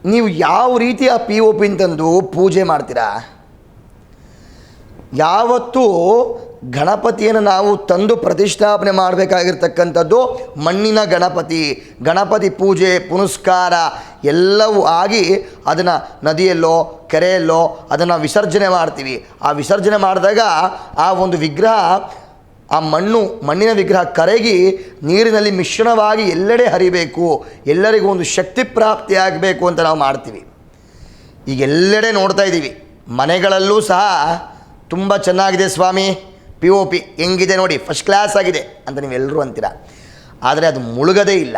ನೀವು ಯಾವ ರೀತಿ ಆ ಪಿ ಒ ಪಿ ತಂದು ಪೂಜೆ ಮಾಡ್ತೀರಾ? ಯಾವತ್ತೂ ಗಣಪತಿಯನ್ನು ನಾವು ತಂದು ಪ್ರತಿಷ್ಠಾಪನೆ ಮಾಡಬೇಕಾಗಿರ್ತಕ್ಕಂಥದ್ದು ಮಣ್ಣಿನ ಗಣಪತಿ ಗಣಪತಿ ಪೂಜೆ, ಪುನಸ್ಕಾರ ಎಲ್ಲವೂ ಆಗಿ ಅದನ್ನು ನದಿಯಲ್ಲೋ, ಕೆರೆಯಲ್ಲೋ ಅದನ್ನು ವಿಸರ್ಜನೆ ಮಾಡ್ತೀವಿ. ಆ ವಿಸರ್ಜನೆ ಮಾಡಿದಾಗ ಆ ಒಂದು ವಿಗ್ರಹ, ಆ ಮಣ್ಣು, ಮಣ್ಣಿನ ವಿಗ್ರಹ ಕರಗಿ ನೀರಿನಲ್ಲಿ ಮಿಶ್ರಣವಾಗಿ ಎಲ್ಲೆಡೆ ಹರಿಬೇಕು, ಎಲ್ಲರಿಗೂ ಒಂದು ಶಕ್ತಿ ಪ್ರಾಪ್ತಿಯಾಗಬೇಕು ಅಂತ ನಾವು ಮಾಡ್ತೀವಿ. ಈಗ ಎಲ್ಲೆಡೆ ನೋಡ್ತಾ ಇದ್ದೀವಿ ಮನೆಗಳಲ್ಲೂ ಸಹ ತುಂಬ ಚೆನ್ನಾಗಿದೆ ಸ್ವಾಮಿ. ಪಿ ಒ ಪಿ ಹೆಂಗಿದೆ ನೋಡಿ ಫಸ್ಟ್ ಕ್ಲಾಸ್ ಆಗಿದೆ ಅಂತ ನೀವೆಲ್ಲರೂ ಅಂತೀರ? ಆದರೆ ಅದು ಮುಳುಗದೇ ಇಲ್ಲ.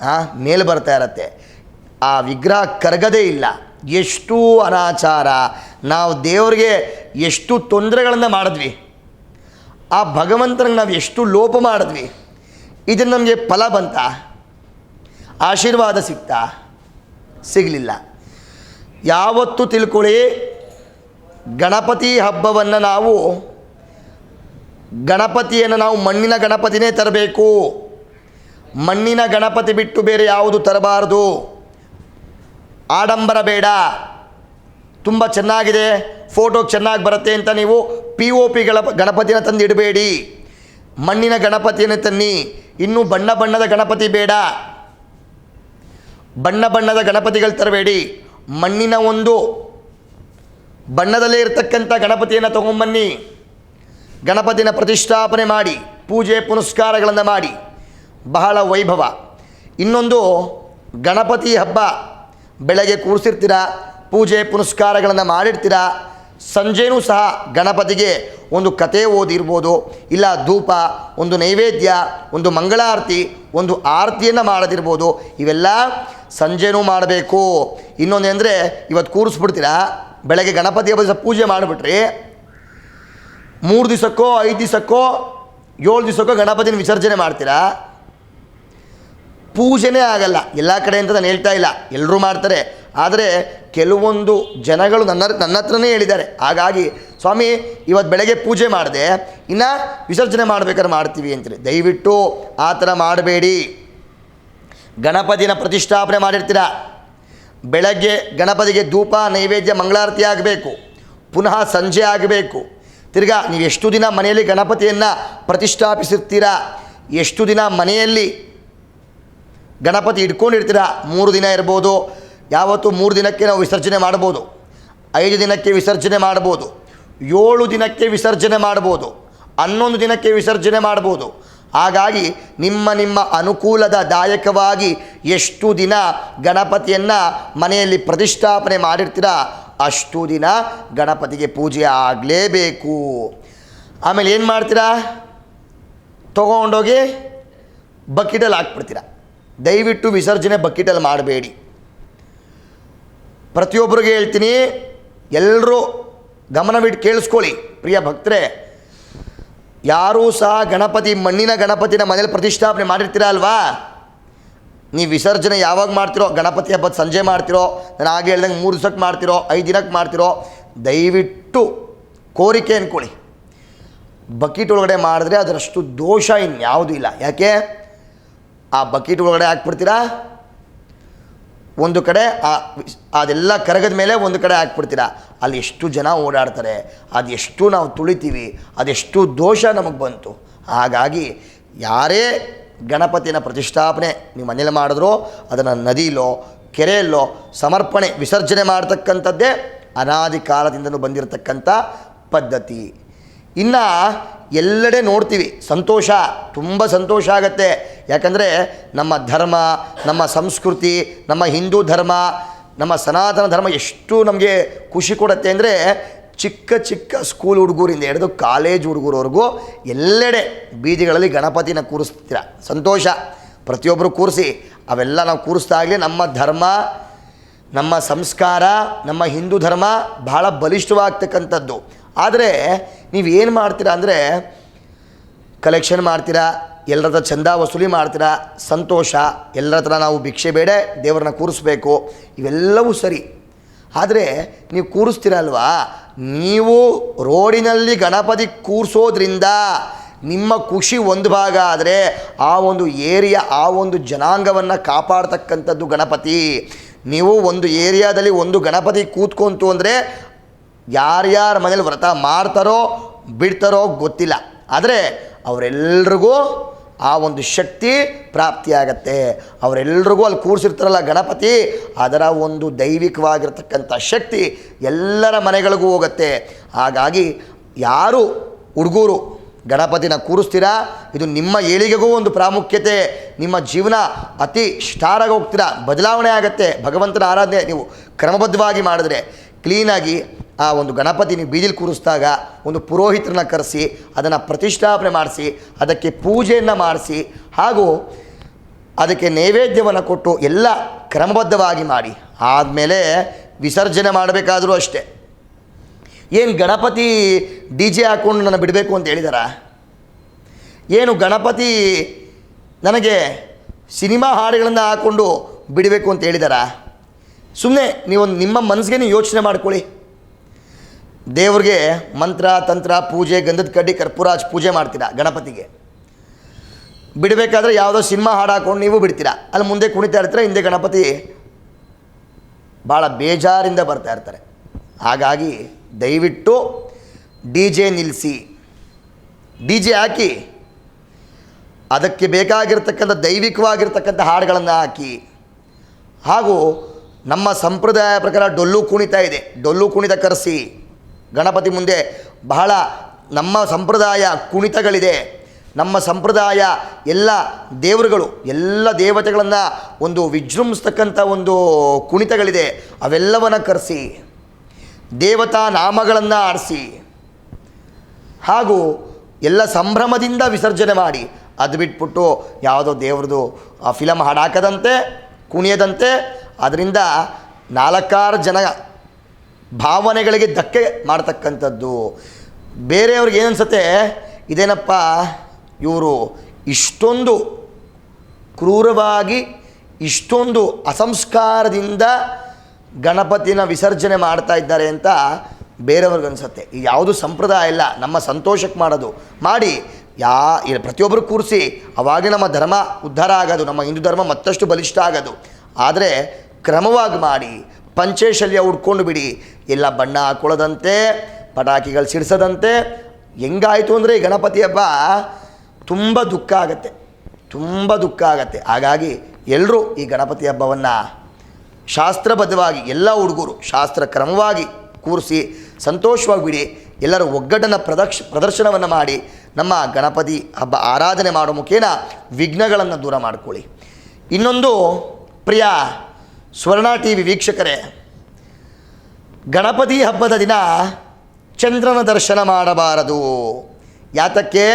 ಹಾಂ ಮೇಲೆ ಬರ್ತಾ ಇರತ್ತೆ. ಆ ವಿಗ್ರಹ ಕರಗದೇ ಇಲ್ಲ. ಎಷ್ಟು ಅನಾಚಾರ. ನಾವು ದೇವರಿಗೆ ಎಷ್ಟು ತೊಂದರೆಗಳನ್ನು ಮಾಡಿದ್ವಿ. ಆ ಭಗವಂತನಿಗೆ ನಾವು ಎಷ್ಟು ಲೋಪ ಮಾಡಿದ್ವಿ. ಇದನ್ನು ನಮಗೆ ಫಲ ಬಂತ? ಆಶೀರ್ವಾದ ಸಿಗ್ತಾ ಸಿಗಲಿಲ್ಲ. ಯಾವತ್ತು ತಿಳ್ಕೊಳ್ಳಿ, ಗಣಪತಿ ಹಬ್ಬವನ್ನು ನಾವು ಗಣಪತಿಯನ್ನು ನಾವು ಮಣ್ಣಿನ ಗಣಪತಿನೇ ತರಬೇಕು. ಮಣ್ಣಿನ ಗಣಪತಿ ಬಿಟ್ಟು ಬೇರೆ ಯಾವುದು ತರಬಾರದು. ಆಡಂಬರ ಬೇಡ. ತುಂಬ ಚೆನ್ನಾಗಿದೆ. ಫೋಟೋ ಚೆನ್ನಾಗಿ ಬರುತ್ತೆ ಅಂತ ನೀವು ಪಿ ಒ ಪಿ ಗಳ ಗಣಪತಿನ ತಂದು ಇಡಬೇಡಿ. ಮಣ್ಣಿನ ಗಣಪತಿಯನ್ನು ತನ್ನಿ. ಇನ್ನೂ ಬಣ್ಣ ಬಣ್ಣದ ಗಣಪತಿ ಬೇಡ. ಬಣ್ಣ ಬಣ್ಣದ ಗಣಪತಿಗಳು ತರಬೇಡಿ. ಮಣ್ಣಿನ ಒಂದು ಬಣ್ಣದಲ್ಲೇ ಇರತಕ್ಕಂಥ ಗಣಪತಿಯನ್ನು ತಗೊಂಬನ್ನಿ. ಗಣಪತಿನ ಪ್ರತಿಷ್ಠಾಪನೆ ಮಾಡಿ, ಪೂಜೆ ಪುನಸ್ಕಾರಗಳನ್ನು ಮಾಡಿ. ಬಹಳ ವೈಭವ. ಇನ್ನೊಂದು ಗಣಪತಿ ಹಬ್ಬ. ಬೆಳಗ್ಗೆ ಕೂರಿಸಿರ್ತೀರ, ಪೂಜೆ ಪುನಸ್ಕಾರಗಳನ್ನು ಮಾಡಿರ್ತೀರ, ಸಂಜೆನೂ ಸಹ ಗಣಪತಿಗೆ ಒಂದು ಕತೆ ಓದಿರ್ಬೋದು. ಇಲ್ಲ ಧೂಪ, ಒಂದು ನೈವೇದ್ಯ, ಒಂದು ಮಂಗಳಾರತಿ, ಒಂದು ಆರತಿಯನ್ನು ಮಾಡೋದಿರ್ಬೋದು. ಇವೆಲ್ಲ ಸಂಜೆನೂ ಮಾಡಬೇಕು. ಇನ್ನೊಂದು ಅಂದರೆ ಇವತ್ತು ಕೂರಿಸ್ಬಿಡ್ತೀರಾ, ಬೆಳಗ್ಗೆ ಗಣಪತಿ ಹಬ್ಬದ ಪೂಜೆ ಮಾಡಿಬಿಟ್ರಿ ಮೂರು ದಿವಸಕ್ಕೋ, ಐದು ದಿವಸಕ್ಕೋ, ಏಳು ದಿವಸಕ್ಕೋ ಗಣಪತಿನ ವಿಸರ್ಜನೆ ಮಾಡ್ತೀರಾ? ಪೂಜೆನೇ ಆಗಲ್ಲ. ಎಲ್ಲ ಕಡೆ ಅಂತ ನಾನು ಹೇಳ್ತಾ ಇಲ್ಲ. ಎಲ್ಲರೂ ಮಾಡ್ತಾರೆ. ಆದರೆ ಕೆಲವೊಂದು ಜನಗಳು ನನ್ನ ನನ್ನ ಹತ್ರನೇ ಹೇಳಿದ್ದಾರೆ. ಹಾಗಾಗಿ ಸ್ವಾಮಿ ಇವತ್ತು ಬೆಳಗ್ಗೆ ಪೂಜೆ ಮಾಡಿದೆ. ಇನ್ನು ವಿಸರ್ಜನೆ ಮಾಡಬೇಕಾದ್ರೆ ಮಾಡ್ತೀವಿ ಅಂತೀರಿ ದಯವಿಟ್ಟು ಆ ಥರ ಮಾಡಬೇಡಿ. ಗಣಪತಿನ ಪ್ರತಿಷ್ಠಾಪನೆ ಮಾಡಿರ್ತೀರ? ಬೆಳಗ್ಗೆ ಗಣಪತಿಗೆ ಧೂಪ, ನೈವೇದ್ಯ, ಮಂಗಳಾರತಿ ಆಗಬೇಕು. ಪುನಃ ಸಂಜೆ ಆಗಬೇಕು. ತಿರ್ಗಾ, ನೀವು ಎಷ್ಟು ದಿನ ಮನೆಯಲ್ಲಿ ಗಣಪತಿಯನ್ನು ಪ್ರತಿಷ್ಠಾಪಿಸಿರ್ತೀರಾ? ಎಷ್ಟು ದಿನ ಮನೆಯಲ್ಲಿ ಗಣಪತಿ ಇಟ್ಕೊಂಡಿರ್ತೀರಾ? ಮೂರು ದಿನ ಇರ್ಬೋದು, ಯಾವತ್ತು ಮೂರು ದಿನಕ್ಕೆ ನಾವು ವಿಸರ್ಜನೆ ಮಾಡ್ಬೋದು, ಐದು ದಿನಕ್ಕೆ ವಿಸರ್ಜನೆ ಮಾಡ್ಬೋದು, ಏಳು ದಿನಕ್ಕೆ ವಿಸರ್ಜನೆ ಮಾಡ್ಬೋದು, ಹನ್ನೊಂದು ದಿನಕ್ಕೆ ವಿಸರ್ಜನೆ ಮಾಡ್ಬೋದು. ಹಾಗಾಗಿ ನಿಮ್ಮ ನಿಮ್ಮ ಅನುಕೂಲದ ದಾಯಕವಾಗಿ ಎಷ್ಟು ದಿನ ಗಣಪತಿಯನ್ನು ಮನೆಯಲ್ಲಿ ಪ್ರತಿಷ್ಠಾಪನೆ ಮಾಡಿರ್ತೀರ ಅಷ್ಟು ದಿನ ಗಣಪತಿಗೆ ಪೂಜೆ ಆಗಲೇಬೇಕು. ಆಮೇಲೆ ಏನು ಮಾಡ್ತೀರಾ? ತೊಗೊಂಡೋಗಿ ಬಕೆಟಲ್ಲಿ ಹಾಕ್ಬಿಡ್ತೀರಾ. ದಯವಿಟ್ಟು ವಿಸರ್ಜನೆ ಬಕೆಟಲ್ಲಿ ಮಾಡಬೇಡಿ. ಪ್ರತಿಯೊಬ್ಬರಿಗೆ ಹೇಳ್ತೀನಿ ಎಲ್ಲರೂ ಗಮನವಿಟ್ಟು ಕೇಳಿಸ್ಕೊಳ್ಳಿ. ಪ್ರಿಯ ಭಕ್ತರೇ, ಯಾರೂ ಸಹ ಗಣಪತಿ ಮಣ್ಣಿನ ಗಣಪತಿನ ಮನೇಲಿ ಪ್ರತಿಷ್ಠಾಪನೆ ಮಾಡಿರ್ತೀರ ಅಲ್ವಾ? ನೀವು ವಿಸರ್ಜನೆ ಯಾವಾಗ ಮಾಡ್ತಿರೋ, ಗಣಪತಿ ಹಬ್ಬದ ಸಂಜೆ ಮಾಡ್ತಿರೋ, ನಾನು ಹಾಗೆ ಹೇಳ್ದಂಗೆ ಮೂರು ದಿವಸಕ್ಕೆ ಮಾಡ್ತಿರೋ, ಐದು ದಿನಕ್ಕೆ ಮಾಡ್ತಿರೋ, ದಯವಿಟ್ಟು ಕೋರಿಕೆ ಅಂದ್ಕೊಳ್ಳಿ ಬಕೆಟ್ ಒಳಗಡೆ ಮಾಡಿದ್ರೆ ಅದರಷ್ಟು ದೋಷ ಇನ್ಯಾವುದೂ ಇಲ್ಲ. ಯಾಕೆ? ಆ ಬಕೆಟ್ ಒಳಗಡೆ ಹಾಕ್ಬಿಡ್ತೀರಾ? ಒಂದು ಕಡೆ ಆ ಅದೆಲ್ಲ ಕರಗದ ಮೇಲೆ ಒಂದು ಕಡೆ ಹಾಕ್ಬಿಡ್ತೀರಾ? ಅಲ್ಲಿ ಎಷ್ಟು ಜನ ಓಡಾಡ್ತಾರೆ ಅದೆಷ್ಟು ನಾವು ತುಳಿತೀವಿ, ಅದೆಷ್ಟು ದೋಷ ನಮಗೆ ಬಂತು. ಹಾಗಾಗಿ ಯಾರೇ ಗಣಪತಿನ ಪ್ರತಿಷ್ಠಾಪನೆ ನೀವು ಮನೇಲಿ ಮಾಡಿದ್ರು, ಅದನ್ನು ನದಿಲೋ, ಕೆರೆಯಲ್ಲೋ ಸಮರ್ಪಣೆ, ವಿಸರ್ಜನೆ ಮಾಡ್ತಕ್ಕಂಥದ್ದೇ ಅನಾದಿ ಕಾಲದಿಂದಲೂ ಬಂದಿರತಕ್ಕಂಥ ಪದ್ಧತಿ. ಇನ್ನು ಎಲ್ಲೆಡೆ ನೋಡ್ತೀವಿ, ಸಂತೋಷ, ತುಂಬ ಸಂತೋಷ ಆಗತ್ತೆ. ಯಾಕಂದರೆ ನಮ್ಮ ಧರ್ಮ, ನಮ್ಮ ಸಂಸ್ಕೃತಿ, ನಮ್ಮ ಹಿಂದೂ ಧರ್ಮ, ನಮ್ಮ ಸನಾತನ ಧರ್ಮ ಎಷ್ಟು ನಮಗೆ ಖುಷಿ ಕೊಡುತ್ತೆ ಅಂದರೆ ಚಿಕ್ಕ ಚಿಕ್ಕ ಸ್ಕೂಲ್ ಹುಡುಗರಿಂದ ಹಿಡಿದು ಕಾಲೇಜ್ ಹುಡುಗರವರೆಗೂ ಎಲ್ಲೆಡೆ ಬೀದಿಗಳಲ್ಲಿ ಗಣಪತಿನ ಕೂರಿಸ್ತೀರ. ಸಂತೋಷ. ಪ್ರತಿಯೊಬ್ಬರು ಕೂರಿಸಿ, ಅವೆಲ್ಲ ನಾವು ಕೂರಿಸ್ದಾಗಲೇ ನಮ್ಮ ಧರ್ಮ, ನಮ್ಮ ಸಂಸ್ಕಾರ, ನಮ್ಮ ಹಿಂದೂ ಧರ್ಮ ಬಹಳ ಬಲಿಷ್ಠವಾಗ್ತಕ್ಕಂಥದ್ದು. ಆದರೆ ನೀವು ಏನು ಮಾಡ್ತೀರಾ ಅಂದರೆ ಕಲೆಕ್ಷನ್ ಮಾಡ್ತೀರಾ, ಎಲ್ಲರ ಹತ್ರ ಚಂದ ವಸೂಲಿ ಮಾಡ್ತೀರಾ, ಸಂತೋಷ. ಎಲ್ಲರ ಹತ್ರ ನಾವು ಭಿಕ್ಷೆ ಬೇಡೆ ದೇವರನ್ನ ಕೂರಿಸ್ಬೇಕು. ಇವೆಲ್ಲವೂ ಸರಿ. ಆದರೆ ನೀವು ಕೂರಿಸ್ತೀರಲ್ವಾ ನೀವು ರೋಡಿನಲ್ಲಿ ಗಣಪತಿ ಕೂರಿಸೋದ್ರಿಂದ ನಿಮ್ಮ ಖುಷಿ ಒಂದು ಭಾಗ ಆದರೆ ಆ ಒಂದು ಏರಿಯಾ, ಆ ಒಂದು ಜನಾಂಗವನ್ನು ಕಾಪಾಡ್ತಕ್ಕಂಥದ್ದು ಗಣಪತಿ. ನೀವು ಒಂದು ಏರಿಯಾದಲ್ಲಿ ಒಂದು ಗಣಪತಿ ಕೂತ್ಕೊಂತು ಅಂದರೆ ಯಾರ್ಯಾರ ಮನೇಲಿ ವ್ರತ ಮಾಡ್ತಾರೋ ಬಿಡ್ತಾರೋ ಗೊತ್ತಿಲ್ಲ. ಆದರೆ ಅವರೆಲ್ರಿಗೂ ಆ ಒಂದು ಶಕ್ತಿ ಪ್ರಾಪ್ತಿಯಾಗತ್ತೆ. ಅವರೆಲ್ಲರಿಗೂ ಅಲ್ಲಿ ಕೂರಿಸಿರ್ತಾರಲ್ಲ ಗಣಪತಿ, ಅದರ ಒಂದು ದೈವಿಕವಾಗಿರ್ತಕ್ಕಂಥ ಶಕ್ತಿ ಎಲ್ಲರ ಮನೆಗಳಿಗೂ ಹೋಗುತ್ತೆ. ಹಾಗಾಗಿ ಯಾರು ಹುಡುಗರು ಗಣಪತಿನ ಕೂರಿಸ್ತೀರಾ? ಇದು ನಿಮ್ಮ ಏಳಿಗೆಗೂ ಒಂದು ಪ್ರಾಮುಖ್ಯತೆ. ನಿಮ್ಮ ಜೀವನ ಅತಿ ಸ್ಟಾರಾಗಿ ಹೋಗ್ತೀರಾ? ಬದಲಾವಣೆ ಆಗುತ್ತೆ. ಭಗವಂತನ ಆರಾಧನೆ ನೀವು ಕ್ರಮಬದ್ಧವಾಗಿ ಮಾಡಿದ್ರೆ, ಕ್ಲೀನಾಗಿ ಆ ಒಂದು ಗಣಪತಿ ನೀವು ಬೀದಿಲಿ ಕೂರಿಸಿದಾಗ ಒಂದು ಪುರೋಹಿತರನ್ನ ಕರೆಸಿ, ಅದನ್ನು ಪ್ರತಿಷ್ಠಾಪನೆ ಮಾಡಿಸಿ, ಅದಕ್ಕೆ ಪೂಜೆಯನ್ನು ಮಾಡಿಸಿ, ಹಾಗೂ ಅದಕ್ಕೆ ನೈವೇದ್ಯವನ್ನು ಕೊಟ್ಟು ಎಲ್ಲ ಕ್ರಮಬದ್ಧವಾಗಿ ಮಾಡಿ. ಆದಮೇಲೆ ವಿಸರ್ಜನೆ ಮಾಡಬೇಕಾದರೂ ಅಷ್ಟೇ. ಏನು ಗಣಪತಿ ಡಿ ಜೆ ಹಾಕ್ಕೊಂಡು ನನ್ನ ಬಿಡಬೇಕು ಅಂತ ಹೇಳಿದಾರ? ಏನು ಗಣಪತಿ ನನಗೆ ಸಿನಿಮಾ ಹಾಡುಗಳನ್ನು ಹಾಕ್ಕೊಂಡು ಬಿಡಬೇಕು ಅಂತ ಹೇಳಿದಾರ? ಸುಮ್ಮನೆ ನೀವೊಂದು ನಿಮ್ಮ ಮನಸ್ಸಿಗೆ ಯೋಚನೆ ಮಾಡ್ಕೊಳ್ಳಿ. ದೇವ್ರಿಗೆ ಮಂತ್ರ, ತಂತ್ರ, ಪೂಜೆ, ಗಂಧದ ಕಡ್ಡಿ ಕರ್ಪೂರ ಹಚ್ಚಿ ಪೂಜೆ ಮಾಡ್ತೀರಾ ಗಣಪತಿಗೆ? ಬಿಡಬೇಕಾದ್ರೆ ಯಾವುದೋ ಸಿನಿಮಾ ಹಾಡು ಹಾಕೊಂಡು ನೀವು ಬಿಡ್ತೀರಾ? ಅಲ್ಲಿ ಮುಂದೆ ಕುಣಿತಾ ಇರ್ತೀರಾ, ಹಿಂದೆ ಗಣಪತಿ ಭಾಳ ಬೇಜಾರಿಂದ ಬರ್ತಾ ಇರ್ತಾರೆ. ಹಾಗಾಗಿ ದಯವಿಟ್ಟು ಡಿ ಜೆ ನಿಲ್ಲಿಸಿ. ಡಿ ಜೆ ಹಾಕಿ, ಅದಕ್ಕೆ ಬೇಕಾಗಿರ್ತಕ್ಕಂಥ ದೈವಿಕವಾಗಿರ್ತಕ್ಕಂಥ ಹಾಡುಗಳನ್ನು ಹಾಕಿ. ಹಾಗೂ ನಮ್ಮ ಸಂಪ್ರದಾಯ ಪ್ರಕಾರ ಡೊಲ್ಲು ಕುಣಿತ ಇದೆ. ಡೊಲ್ಲು ಕುಣಿತ ಕರೆಸಿ. ಗಣಪತಿ ಮುಂದೆ ಬಹಳ ನಮ್ಮ ಸಂಪ್ರದಾಯ ಕುಣಿತಗಳಿದೆ. ನಮ್ಮ ಸಂಪ್ರದಾಯ ಎಲ್ಲ ದೇವರುಗಳು, ಎಲ್ಲ ದೇವತೆಗಳನ್ನು ಒಂದು ವಿಜೃಂಭಿಸ್ತಕ್ಕಂಥ ಒಂದು ಕುಣಿತಗಳಿದೆ. ಅವೆಲ್ಲವನ್ನು ಕರೆಸಿ, ದೇವತಾ ನಾಮಗಳನ್ನು ಆಡಿಸಿ ಹಾಗೂ ಎಲ್ಲ ಸಂಭ್ರಮದಿಂದ ವಿಸರ್ಜನೆ ಮಾಡಿ, ಅದು ಬಿಟ್ಬಿಟ್ಟು ಯಾವುದೋ ದೇವ್ರದ್ದು ಆ ಫಿಲಮ್ ಹಾಡಾಕದಂತೆ ಕುಣಿಯದಂತೆ, ಅದರಿಂದ ನಾಲ್ಕಾರು ಜನ ಭಾವನೆಗಳಿಗೆ ಧಕ್ಕೆ ಮಾಡ್ತಕ್ಕಂಥದ್ದು. ಬೇರೆಯವ್ರಿಗೆ ಏನನ್ಸುತ್ತೆ? ಇದೇನಪ್ಪ? ಇವರು ಇಷ್ಟೊಂದು ಕ್ರೂರವಾಗಿ ಇಷ್ಟೊಂದು ಅಸಂಸ್ಕಾರದಿಂದ ಗಣಪತಿನ ವಿಸರ್ಜನೆ ಮಾಡ್ತಾ ಇದ್ದಾರೆ ಅಂತ ಬೇರೆಯವ್ರಿಗೆ ಅನಿಸುತ್ತೆ. ಈ ಯಾವುದು ಸಂಪ್ರದಾಯ ಇಲ್ಲ. ನಮ್ಮ ಸಂತೋಷಕ್ಕೆ ಮಾಡೋದು. ಮಾಡಿ. ಯಾ ಪ್ರತಿಯೊಬ್ಬರು ಕೂರಿಸಿ ಅವಾಗೇ ನಮ್ಮ ಧರ್ಮ ಉದ್ಧಾರ ಆಗೋದು. ನಮ್ಮ ಹಿಂದೂ ಧರ್ಮ ಮತ್ತಷ್ಟು ಬಲಿಷ್ಠ ಆಗೋದು. ಆದರೆ ಕ್ರಮವಾಗಿ ಮಾಡಿ ಪಂಚೇಶಲ್ಯ ಉಡ್ಕೊಂಡು ಬಿಡಿ. ಎಲ್ಲ ಬಣ್ಣ ಹಾಕೊಳ್ಳದಂತೆ ಪಟಾಕಿಗಳು ಸಿಡಿಸದಂತೆ. ಹೆಂಗಾಯಿತು ಅಂದರೆ ಈ ಗಣಪತಿ ಹಬ್ಬ ತುಂಬ ದುಃಖ ಆಗತ್ತೆ. ತುಂಬ ದುಃಖ ಆಗತ್ತೆ. ಹಾಗಾಗಿ ಎಲ್ಲರೂ ಈ ಗಣಪತಿ ಹಬ್ಬವನ್ನು ಶಾಸ್ತ್ರಬದ್ಧವಾಗಿ, ಎಲ್ಲ ಹುಡುಗರು ಶಾಸ್ತ್ರ ಕ್ರಮವಾಗಿ ಕೂರಿಸಿ ಸಂತೋಷವಾಗಿ ಬಿಡಿ. ಎಲ್ಲರೂ ಒಗ್ಗಟ್ಟನ್ನು ಪ್ರದಕ್ಷ, ಪ್ರದರ್ಶನವನ್ನು ಮಾಡಿ, ನಮ್ಮ ಗಣಪತಿ ಹಬ್ಬ ಆರಾಧನೆ ಮಾಡೋ ಮುಖೇನ ವಿಘ್ನಗಳನ್ನು ದೂರ ಮಾಡಿಕೊಳ್ಳಿ. ಇನ್ನೊಂದು ಪ್ರಿಯ ಸ್ವರ್ಣ ಟಿ ವಿ ವೀಕ್ಷಕರೇ, ಗಣಪತಿ ಹಬ್ಬದ ದಿನ ಚಂದ್ರನ ದರ್ಶನ ಮಾಡಬಾರದು. ಯಾತಕ್ಕೆ?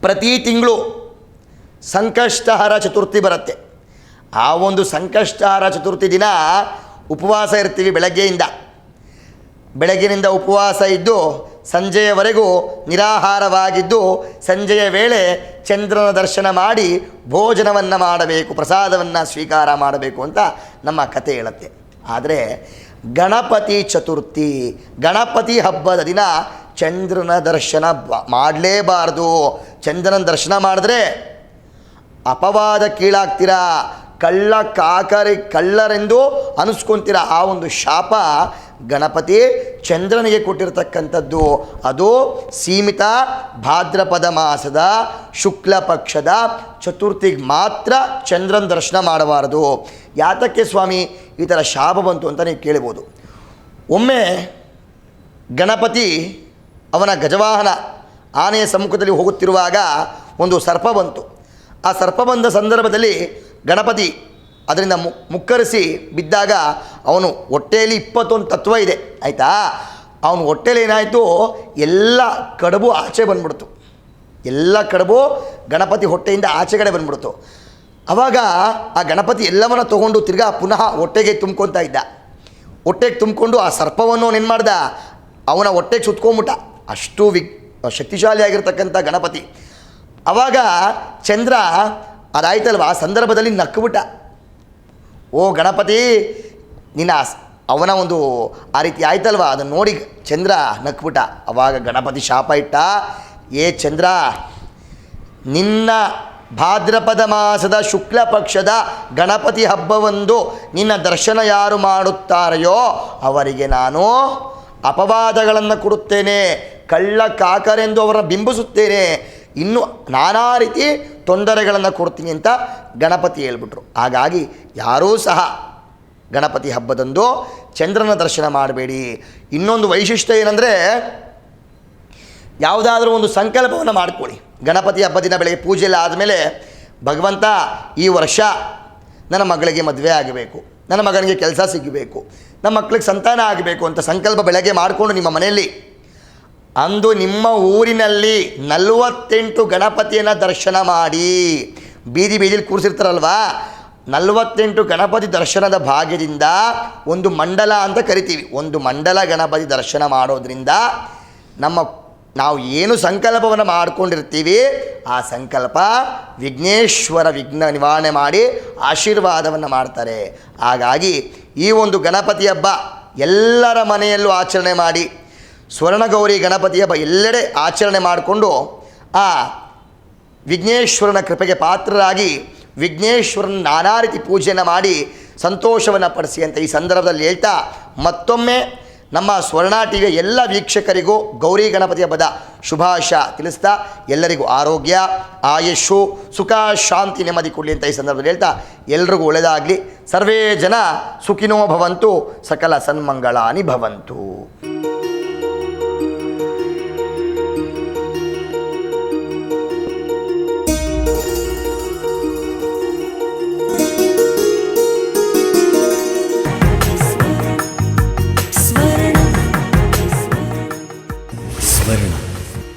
ಪ್ರತಿ ತಿಂಗಳು ಸಂಕಷ್ಟಹರ ಚತುರ್ಥಿ ಬರುತ್ತೆ. ಆ ಒಂದು ಸಂಕಷ್ಟಹರ ಚತುರ್ಥಿ ದಿನ ಉಪವಾಸ ಇರ್ತೀವಿ ಬೆಳಗ್ಗೆಯಿಂದ. ಬೆಳಗಿನಿಂದ ಉಪವಾಸ ಇದ್ದು ಸಂಜೆಯವರೆಗೂ ನಿರಾಹಾರವಾಗಿದ್ದು ಸಂಜೆಯ ವೇಳೆ ಚಂದ್ರನ ದರ್ಶನ ಮಾಡಿ ಭೋಜನವನ್ನು ಮಾಡಬೇಕು, ಪ್ರಸಾದವನ್ನು ಸ್ವೀಕಾರ ಮಾಡಬೇಕು ಅಂತ ನಮ್ಮ ಕತೆ ಹೇಳುತ್ತೆ. ಆದರೆ ಗಣಪತಿ ಚತುರ್ಥಿ, ಗಣಪತಿ ಹಬ್ಬದ ದಿನ ಚಂದ್ರನ ದರ್ಶನ ಮಾಡಲೇಬಾರ್ದು. ಚಂದ್ರನ ದರ್ಶನ ಮಾಡಿದ್ರೆ ಅಪವಾದ ಕೀಳಾಗ್ತೀರಾ? ಕಳ್ಳ ಕಾಕರಿ, ಕಳ್ಳರೆಂದು ಅನಿಸ್ಕೊಂತೀರ? ಆ ಒಂದು ಶಾಪ ಗಣಪತಿ ಚಂದ್ರನಿಗೆ ಕೊಟ್ಟಿರತಕ್ಕಂಥದ್ದು ಅದು ಸೀಮಿತ ಭಾದ್ರಪದ ಮಾಸದ ಶುಕ್ಲ ಪಕ್ಷದ ಚತುರ್ಥಿಗೆ ಮಾತ್ರ ಚಂದ್ರನ ದರ್ಶನ ಮಾಡಬಾರದು. ಯಾತಕ್ಕೆ ಸ್ವಾಮಿ? ಈ ಥರ ಶಾಪ ಬಂತು ಅಂತ ನೀವು ಕೇಳ್ಬೋದು. ಒಮ್ಮೆ ಗಣಪತಿ ಅವನ ಗಜವಾಹನ ಆನೆಯ ಸಮ್ಮುಖದಲ್ಲಿ ಹೋಗುತ್ತಿರುವಾಗ ಒಂದು ಸರ್ಪ ಬಂತು. ಆ ಸರ್ಪ ಬಂದ ಸಂದರ್ಭದಲ್ಲಿ ಗಣಪತಿ ಅದರಿಂದ ಮುಕ್ಕರಿಸಿ ಬಿದ್ದಾಗ ಅವನು ಹೊಟ್ಟೆಯಲ್ಲಿ ಇಪ್ಪತ್ತೊಂದು ತತ್ವ ಇದೆ, ಆಯಿತಾ? ಅವನು ಹೊಟ್ಟೆಯಲ್ಲಿ ಏನಾಯಿತು? ಎಲ್ಲ ಕಡುಬು ಆಚೆ ಬಂದ್ಬಿಡ್ತು. ಎಲ್ಲ ಕಡುಬು ಗಣಪತಿ ಹೊಟ್ಟೆಯಿಂದ ಆಚೆ ಕಡೆ ಬಂದ್ಬಿಡ್ತು. ಆವಾಗ ಆ ಗಣಪತಿ ಎಲ್ಲವನ್ನ ತಗೊಂಡು ತಿರ್ಗಾ ಪುನಃ ಹೊಟ್ಟೆಗೆ ತುಂಬ್ಕೊತಾ ಇದ್ದ. ಹೊಟ್ಟೆಗೆ ತುಂಬಿಕೊಂಡು ಆ ಸರ್ಪವನ್ನು ಏನು ಮಾಡ್ದ? ಅವನ ಹೊಟ್ಟೆಗೆ ಸುತ್ಕೊಂಬಿಟ್ಟ ಅಷ್ಟು ವಿಗ್, ಶಕ್ತಿಶಾಲಿಯಾಗಿರ್ತಕ್ಕಂಥ ಗಣಪತಿ. ಆವಾಗ ಚಂದ್ರ ಅದಾಯ್ತಲ್ವ? ಆ ಸಂದರ್ಭದಲ್ಲಿ ನಕ್ಬಿಟ್ಟ. ಓ ಗಣಪತಿ, ನಿನ್ನ ಅವನ ಒಂದು ಆ ರೀತಿ ಆಯ್ತಲ್ವ? ಅದನ್ನು ನೋಡಿ ಚಂದ್ರ ನಕ್ಬಿಟ್ಟ. ಅವಾಗ ಗಣಪತಿ ಶಾಪ ಇಟ್ಟ, ಏ ಚಂದ್ರ, ನಿನ್ನ ಭಾದ್ರಪದ ಮಾಸದ ಶುಕ್ಲ ಪಕ್ಷದ ಗಣಪತಿ ಹಬ್ಬವೊಂದು ನಿನ್ನ ದರ್ಶನ ಯಾರು ಮಾಡುತ್ತಾರೆಯೋ, ಅವರಿಗೆ ನಾನು ಅಪವಾದಗಳನ್ನು ಕೊಡುತ್ತೇನೆ. ಕಳ್ಳ ಕಾಕರೆಂದು ಅವರ ಬಿಂಬಿಸುತ್ತೇನೆ. ಇನ್ನು ನಾನಾ ರೀತಿ ತೊಂದರೆಗಳನ್ನು ಕೊಡ್ತೀನಿ ಅಂತ ಗಣಪತಿ ಹೇಳ್ಬಿಟ್ರು. ಹಾಗಾಗಿ ಯಾರೂ ಸಹ ಗಣಪತಿ ಹಬ್ಬದಂದು ಚಂದ್ರನ ದರ್ಶನ ಮಾಡಬೇಡಿ. ಇನ್ನೊಂದು ವೈಶಿಷ್ಟ್ಯ ಏನಂದರೆ ಯಾವುದಾದ್ರೂ ಒಂದು ಸಂಕಲ್ಪವನ್ನು ಮಾಡ್ಕೊಳ್ಳಿ. ಗಣಪತಿ ಹಬ್ಬ ದಿನ ಬೆಳಗ್ಗೆ ಪೂಜೆ ಎಲ್ಲ ಆದಮೇಲೆ ಭಗವಂತ ಈ ವರ್ಷ ನನ್ನ ಮಗಳಿಗೆ ಮದುವೆ ಆಗಬೇಕು, ನನ್ನ ಮಗನಿಗೆ ಕೆಲಸ ಸಿಗಬೇಕು, ನಮ್ಮ ಮಕ್ಕಳಿಗೆ ಸಂತಾನ ಆಗಬೇಕು ಅಂತ ಸಂಕಲ್ಪ ಬೆಳಗ್ಗೆ ಮಾಡಿಕೊಂಡು ನಿಮ್ಮ ಮನೆಯಲ್ಲಿ ಅಂದು ನಿಮ್ಮ ಊರಿನಲ್ಲಿ ನಲವತ್ತೆಂಟು ಗಣಪತಿಯನ್ನು ದರ್ಶನ ಮಾಡಿ. ಬೀದಿ ಬೀದಿಲಿ ಕೂರಿಸಿರ್ತಾರಲ್ವಾ? ನಲವತ್ತೆಂಟು ಗಣಪತಿ ದರ್ಶನದ ಭಾಗ್ಯದಿಂದ ಒಂದು ಮಂಡಲ ಅಂತ ಕರಿತೀವಿ. ಒಂದು ಮಂಡಲ ಗಣಪತಿ ದರ್ಶನ ಮಾಡೋದ್ರಿಂದ ನಮ್ಮ ನಾವು ಏನು ಸಂಕಲ್ಪವನ್ನು ಮಾಡಿಕೊಂಡಿರ್ತೀವಿ, ಆ ಸಂಕಲ್ಪ ವಿಘ್ನೇಶ್ವರ ವಿಘ್ನ ನಿವಾರಣೆ ಮಾಡಿ ಆಶೀರ್ವಾದವನ್ನು ಮಾಡ್ತಾರೆ. ಹಾಗಾಗಿ ಈ ಒಂದು ಗಣಪತಿ ಹಬ್ಬ ಎಲ್ಲರ ಮನೆಯಲ್ಲೂ ಆಚರಣೆ ಮಾಡಿ ಸ್ವರ್ಣಗೌರಿ ಗಣಪತಿ ಹಬ್ಬ ಎಲ್ಲೆಡೆ ಆಚರಣೆ ಮಾಡಿಕೊಂಡು ಆ ವಿಘ್ನೇಶ್ವರನ ಕೃಪೆಗೆ ಪಾತ್ರರಾಗಿ ವಿಘ್ನೇಶ್ವರನ ನಾನಾ ರೀತಿ ಪೂಜೆಯನ್ನು ಮಾಡಿ ಸಂತೋಷವನ್ನು ಪಡಿಸಿ ಅಂತ ಈ ಸಂದರ್ಭದಲ್ಲಿ ಹೇಳ್ತಾ ಮತ್ತೊಮ್ಮೆ ನಮ್ಮ ಸ್ವರ್ಣ ಟಿವಿಯ ಎಲ್ಲ ವೀಕ್ಷಕರಿಗೂ ಗೌರಿ ಗಣಪತಿ ಹಬ್ಬದ ಶುಭಾಶಯ ತಿಳಿಸ್ತಾ ಎಲ್ಲರಿಗೂ ಆರೋಗ್ಯ ಆಯುಷು ಸುಖ, ಶಾಂತಿ ನೆಮ್ಮದಿ ಕೊಡಲಿ ಅಂತ ಈ ಸಂದರ್ಭದಲ್ಲಿ ಹೇಳ್ತಾ ಎಲ್ರಿಗೂ ಒಳ್ಳೆಯದಾಗಲಿ ಸರ್ವೇ ಜನ ಸುಖಿನೋ ಭವಂತು, ಸಕಲ ಸನ್ಮಂಗಳಾನಿ ಭವಂತು.